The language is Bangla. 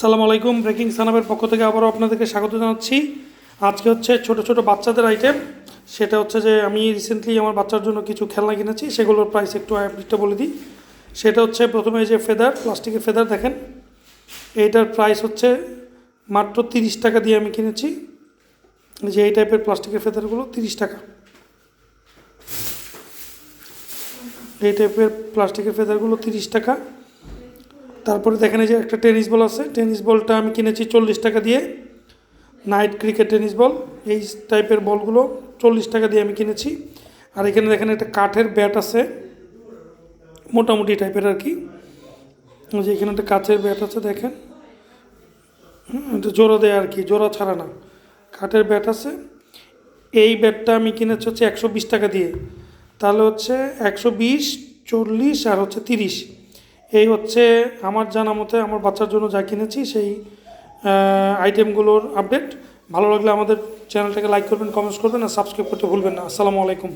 সালাম আলাইকুম, ব্রেকিং সানাবের পক্ষ থেকে আবারও আপনাদেরকে স্বাগত জানাচ্ছি। আজকে হচ্ছে ছোট ছোট বাচ্চাদের আইটেম সেটা হচ্ছে যে আমি রিসেন্টলি আমার বাচ্চার জন্য কিছু খেলনা কিনেছি, সেগুলোর প্রাইস একটু আপডেটটা বলে দিই। সেটা হচ্ছে প্রথমে যে ফেদার প্লাস্টিকের ফেদার দেখেন। এইটার প্রাইস হচ্ছে মাত্র তিরিশ টাকা দিয়ে আমি কিনেছি। যে এই টাইপের প্লাস্টিকের ফেদারগুলো তিরিশ টাকা। এই টাইপের প্লাস্টিকের ফেদারগুলো তিরিশ টাকা। তারপরে দেখেন এই যে একটা টেনিস বল আছে, টেনিস বলটা আমি কিনেছি চল্লিশ টাকা দিয়ে। নাইট ক্রিকেট টেনিস বল এই টাইপের বলগুলো চল্লিশ টাকা দিয়ে আমি কিনেছি। আর এখানে দেখেন একটা কাঠের ব্যাট আছে, মোটামুটি টাইপের আর কি। যে এখানে একটা কাঠের ব্যাট আছে, দেখেন। এটা জোড়া দেয় আর কি, জোড়া ছাড়া না। কাঠের ব্যাট আছে। এই ব্যাটটা আমি কিনেছি হচ্ছে একশো বিশ টাকা দিয়ে। তাহলে হচ্ছে একশো বিশ, চল্লিশ আর হচ্ছে তিরিশ। এই হচ্ছে আমার জানা মতে আমার বাচ্চার জন্য যা কিনেছি সেই আইটেমগুলোর আপডেট ভালো লাগলে আমাদের চ্যানেলটাকে লাইক করবেন কমেন্টস করবেন, আর সাবস্ক্রাইব করতে ভুলবেন না। আসসালামু আলাইকুম।